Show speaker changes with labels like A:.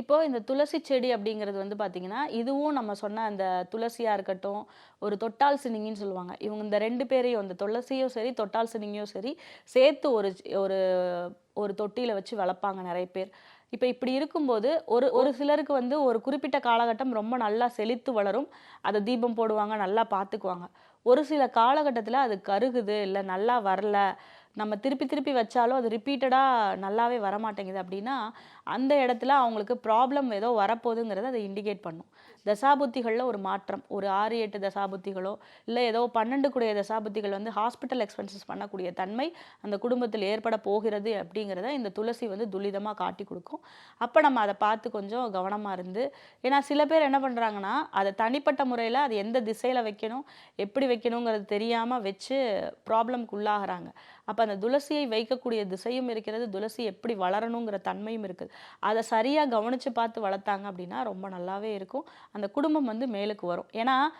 A: இப்போது இந்த துளசி செடி அப்படிங்கிறது வந்து பார்த்தீங்கன்னா, இதுவும் நம்ம சொன்ன அந்த துளசியாக இருக்கட்டும், ஒரு தொட்டால் சினிங்கின்னு சொல்லுவாங்க. இவங்க இந்த ரெண்டு பேரையும் அந்த துளசியும் சரி, தொட்டால் சினிங்கையும் சரி, சேர்த்து ஒரு ஒரு ஒரு தொட்டியில் வச்சு வளர்ப்பாங்க நிறைய பேர். இப்போ இப்படி இருக்கும்போது, ஒரு ஒரு சிலருக்கு வந்து ஒரு குறிப்பிட்ட காலகட்டம் ரொம்ப நல்லா செழித்து வளரும். அதை தீபம் போடுவாங்க, நல்லா பார்த்துக்குவாங்க. ஒரு சில காலகட்டத்தில் அது கருகுது, இல்லை நல்லா வரல, நம்ம திருப்பி திருப்பி வச்சாலும் அது ரிப்பீட்டடாக நல்லாவே வரமாட்டேங்குது அப்படின்னா, அந்த இடத்துல அவங்களுக்கு ப்ராப்ளம் ஏதோ வரப்போகுதுங்கிறத அதை இண்டிகேட் பண்ணும். தசாபுத்திகளில் ஒரு மாற்றம். ஒரு 6, 8 தசாபுத்திகளோ, இல்லை ஏதோ 12 கூடிய தசாபுத்திகள் வந்து ஹாஸ்பிட்டல் எக்ஸ்பென்சஸ் பண்ணக்கூடிய தன்மை அந்த குடும்பத்தில் ஏற்பட போகிறது அப்படிங்கிறத இந்த துளசி வந்து துல்லிதமாக காட்டிக் கொடுக்கும் அப்போ நம்ம அதை பார்த்து கொஞ்சம் கவனமாக இருந்து ஏன்னா சில பேர் என்ன பண்ணுறாங்கன்னா அதை தனிப்பட்ட முறையில் அது எந்த திசையில் வைக்கணும், எப்படி வைக்கணுங்கிறது தெரியாமல் வச்சு ப்ராப்ளம்க்கு உள்ளாகிறாங்க அப்போ அந்த துளசியை வைக்கக்கூடிய திசையும் இருக்கிறது, துளசி எப்படி வளரணுங்கிற தன்மையும் இருக்குது. அதை சரியாக கவனித்து பார்த்து வளர்த்தாங்க அப்படின்னா, ரொம்ப நல்லாவே இருக்கும். அந்த குடும்பம் வந்து மேலுக்கு வரும். ஏன்னா